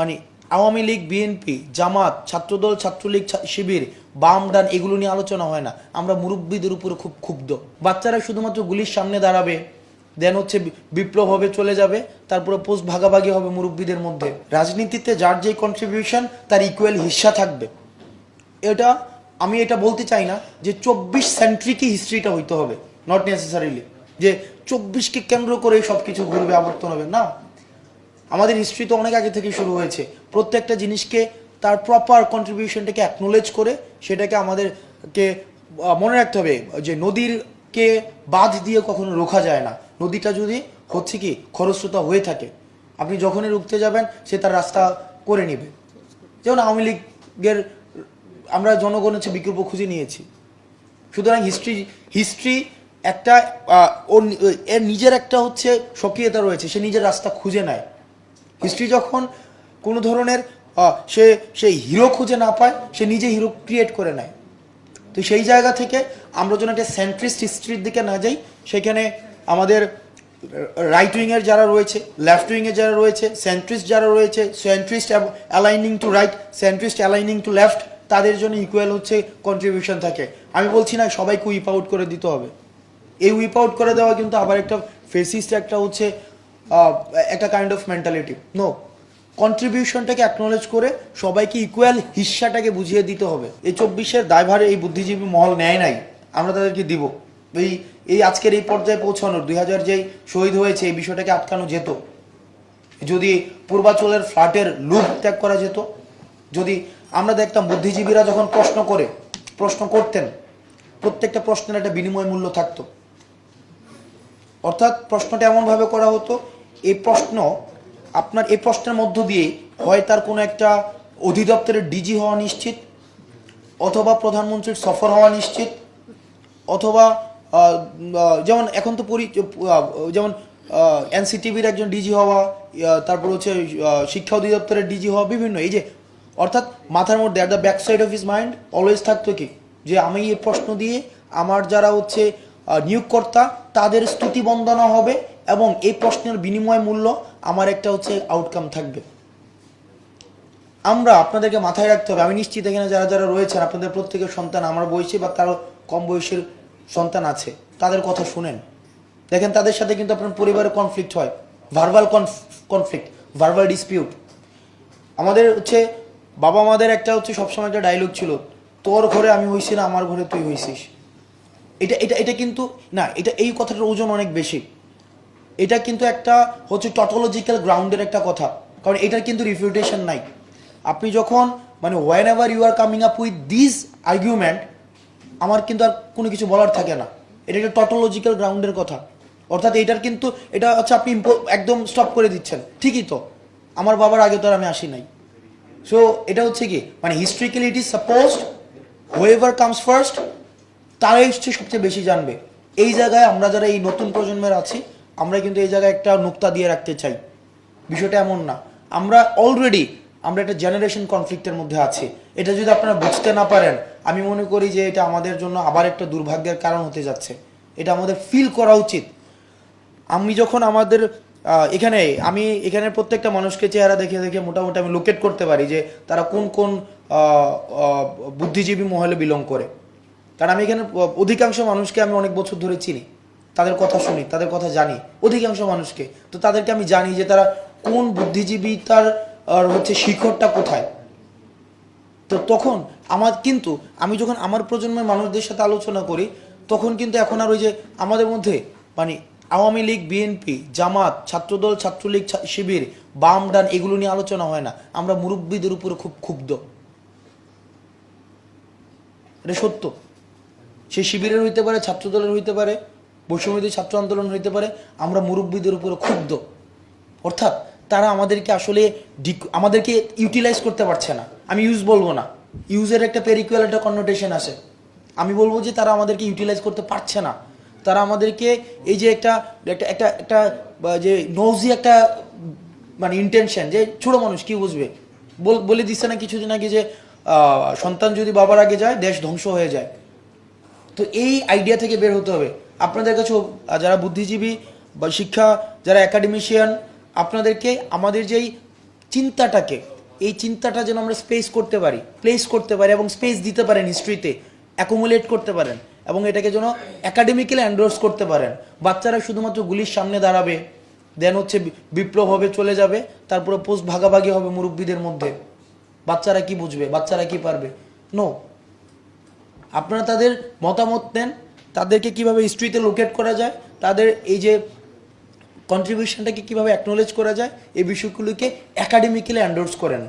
মানে আওয়ামী লীগ বিএনপি জামাত, ছাত্রদল, ছাত্রলীগ শিবির, বাম, ডান, এগুলো নিয়ে আলোচনা হয় না। আমরা মুরব্বীদের উপরে খুব ক্ষুব্ধ। বাচ্চারা শুধুমাত্র গুলির সামনে দাঁড়াবে, দেন হচ্ছে বিপ্লব হবে চলে যাবে, তারপরে পোস্ট ভাগাভাগি হবে মুরব্বীদের মধ্যে। রাজনীতিতে যার যে কন্ট্রিবিউশন তার ইকুয়াল হিস্সা থাকবে। এটা আমি এটা বলতে চাই না যে চব্বিশ সেন্ট্রিকই হিস্ট্রিটা হইতে হবে নট নেসেসারিলি যে চব্বিশকে কেন্দ্র করে সব কিছু ঘুরবে, আবর্তন হবে। না। আমাদের হিস্ট্রি তো অনেক আগে থেকে শুরু হয়েছে। প্রত্যেকটা জিনিসকে তার প্রপার কন্ট্রিবিউশনটাকে অ্যাকনোলেজ করে সেটাকে আমাদেরকে মনে রাখতে হবে যে নদীরকে বাঁধ দিয়ে কখনো রোখা যায় না। নদীটা যদি হচ্ছে কি খরস্রোতা হয়ে থাকে, আপনি যখনই রুখতে যাবেন সে তার রাস্তা করে নেবে। যেমন আওয়ামী লীগের, আমরা জনগণ হচ্ছে বিকল্প খুঁজে নিয়েছি। সুতরাং হিস্ট্রি হিস্ট্রি একটা ওর এর নিজের একটা হচ্ছে স্বকীয়তা রয়েছে, সে নিজের রাস্তা খুঁজে নেয়। হিস্ট্রি যখন কোনো ধরনের সে সেই হিরো খুঁজে না পায়, সে নিজে হিরো ক্রিয়েট করে নেয়। তো সেই জায়গা থেকে আমরা যেন একটা সেন্ট্রিস্ট হিস্ট্রির দিকে না যাই, সেখানে আমাদের রাইট উইংয়ের যারা রয়েছে লেফট উইংয়ের যারা রয়েছে সেন্ট্রিস্ট যারা রয়েছে centrist aligning to right centrist aligning to left তাদের জন্য ইকুয়াল হচ্ছে কন্ট্রিবিউশন থাকে। আমি বলছি না সবাইকে উইপ আউট করে দিতে হবে। এই উইপ আউট করে দেওয়া কিন্তু আবার একটা ফেসিস্ট একটা হচ্ছে একটা কাইন্ড অফ মেন্টালিটি নো কন্ট্রিবিউশনটাকে অ্যাকনোলেজ করে সবাইকে ইকুয়াল হিস্সাটাকে বুঝিয়ে দিতে হবে। এই চব্বিশের দায়ভার এই বুদ্ধিজীবী মহল নেয় নাই। আমরা তাদেরকে দিব। এই এই আজকের এই পর্যায়ে পৌঁছানোর, দুই হাজার যেই শহীদ হয়েছে, এই বিষয়টাকে আটকানো যেত। যদি পূর্বাচলের ফ্ল্যাটের লুপ ত্যাগ করা যেত, যদি আমরা দেখতাম বুদ্ধিজীবীরা যখন প্রশ্ন করে, প্রশ্ন করতেন, প্রত্যেকটা প্রশ্নের একটা বিনিময় মূল্য থাকতো। অর্থাৎ প্রশ্নটা এমনভাবে করা হতো এই প্রশ্ন, আপনার এই প্রশ্নের মধ্য দিয়ে হয় তার কোনো একটা অধিদপ্তরের ডিজি হওয়া নিশ্চিত, অথবা প্রধানমন্ত্রীর সফর হওয়া নিশ্চিত, অথবা যেমন এখন তো পরি যেমন এনসিটিভির একজন ডিজি হওয়া তারপর হচ্ছে শিক্ষা অধিদপ্তরের ডিজি হওয়া, বিভিন্ন, এই যে, অর্থাৎ মাথার মধ্যে at the back side of his mind always থাকতো কি? যে আমি এই প্রশ্ন দিয়ে আমার যারা হচ্ছে নিয়োগকর্তা, তাদের স্তুতি বন্দনা হবে এবং এই প্রশ্নের বিনিময় মূল্য আমার একটা হচ্ছে আউটকাম থাকবে। আমরা আপনাদেরকে মাথায় রাখতে হবে, আমি নিশ্চিত এখানে যারা যারা রয়েছেন, আপনাদের প্রত্যেকের সন্তান আমার বয়সী বা তারও কম বয়সের সন্তান আছে, তাদের কথা শুনেন। দেখেন, তাদের সাথে কিন্তু আপনার পরিবারে কনফ্লিক্ট হয় ভার্বাল কনফ্লিক্ট ভার্বাল ডিসপিউট আমাদের হচ্ছে বাবা মাদের একটা হচ্ছে সবসময় একটা ডায়লগ ছিল, তোর ঘরে আমি হইছি না, আমার ঘরে তুই হইছিস। এটা এটা এটা কিন্তু, না, এটা, এই কথাটার ওজন অনেক বেশি। এটা কিন্তু একটা হচ্ছে টটোলজিক্যাল গ্রাউন্ডের একটা কথা। কারণ এটার কিন্তু রিফিউটেশন নাই। আপনি যখন মানে whenever you are coming up with this argument আমার কিন্তু আর কোনো কিছু বলার থাকে না। এটা একটা টটোলজিক্যাল গ্রাউন্ডের কথা। অর্থাৎ এটার কিন্তু, এটা হচ্ছে আপনি একদম স্টপ করে দিচ্ছেন। ঠিকই তো। আমার বাবার আগে তো আর আমি আসি নাই। সো এটা হচ্ছে কি? মানে historically it is supposed whoever comes first তারাই হচ্ছে সবচেয়ে বেশি জানবে। এই জায়গায় আমরা যারা এই নতুন প্রজন্মের আছি আমরা কিন্তু এই জায়গায় একটা নোক্তা দিয়ে রাখতে চাই। বিষয়টা এমন না। আমরা অলরেডি আমরা একটা জেনারেশন কনফ্লিক্টের মধ্যে আছি। এটা যদি আপনারা বুঝতে না পারেন, আমি মনে করি যে এটা আমাদের জন্য আবার একটা দুর্ভাগ্যের কারণ হতে যাচ্ছে। এটা আমাদের ফিল করা উচিত। আমি যখন আমাদের এখানে, আমি এখানে প্রত্যেকটা মানুষকে চেহারা দেখে দেখে মোটামুটি আমি লোকেট করতে পারি যে তারা কোন কোন বুদ্ধিজীবী মহলে বিলং করে। কারণ আমি এখানে অধিকাংশ মানুষকে আমি অনেক বছর ধরে চিনি। তাদের কথা শুনি, তাদের কথা জানি, অধিকাংশ মানুষকে। তো তাদেরকে আমি জানি যে তারা কোন বুদ্ধিজীবী তার, আর হচ্ছে শিখরটা কোথায়। তো তখন আমার কিন্তু, আমি যখন আমার প্রজন্মের মানুষদের সাথে আলোচনা করি, তখন কিন্তু এখন আর ওই যে আমাদের মধ্যে মানে আওয়ামী লীগ, বিএনপি, জামাত, ছাত্রদল, ছাত্রলীগ শিবির, বাম, ডান, এগুলো নিয়ে আলোচনা হয় না। আমরা মুরব্বীদের উপরে খুব ক্ষুব্ধ। এটা সত্য। সে শিবিরের হইতে পারে, ছাত্রদলের হইতে পারে বৈষম্যদী ছাত্র আন্দোলন হইতে পারে, আমরা মুরব্বীদের উপরে ক্ষুব্ধ। অর্থাৎ তারা আমাদেরকে আসলে আমাদেরকে ইউটিলাইজ করতে পারছে না। আমি ইউজ বলব না। ইউজের একটা পেরিকুয়াল একটা কন্নোটেশন আছে। আমি বলব যে তারা আমাদেরকে ইউটিলাইজ করতে পারছে না। তারা আমাদেরকে এই যে একটা একটা একটা একটা যে নৌজি একটা মানে ইন্টেনশন যে ছোট মানুষ কি বুঝবে? বলে দিচ্ছে না কিছুদিন আগে যে সন্তান যদি বাবার আগে যায়, দেশ ধ্বংস হয়ে যায়। তো এই আইডিয়া থেকে বের হতে হবে। আপনাদের কাছে যারা বুদ্ধিজীবী বা শিক্ষা, যারা একাডেমিশিয়ান আপনাদেরকে আমাদের যেই চিন্তাটাকে, এই চিন্তাটা যেন আমরা স্পেস করতে পারি প্লেস করতে পারি এবং স্পেস দিতে পারেন হিস্ট্রিতে অ্যাকুমুলেট করতে পারেন এবং এটাকে যেন অ্যাকাডেমিক্যালি অ্যান্ডোর্স করতে পারেন। বাচ্চারা শুধুমাত্র গুলির সামনে দাঁড়াবে দেন হচ্ছে বিপ্লব হবে, চলে যাবে, তারপরে পোস্ট ভাগাভাগি হবে মুরব্বীদের মধ্যে। বাচ্চারা কি বুঝবে? বাচ্চারা কি পারবে? নো আপনারা তাদের মতামত নেন তাদেরকে কীভাবে হিস্ট্রিতে লোকেট করা যায়, তাদের এই যে কন্ট্রিবিউশনটাকে কীভাবে অ্যাকনোলেজ করা যায়, এই বিষয়গুলোকে অ্যাকাডেমিক্যালি অ্যান্ডোর্স করেন।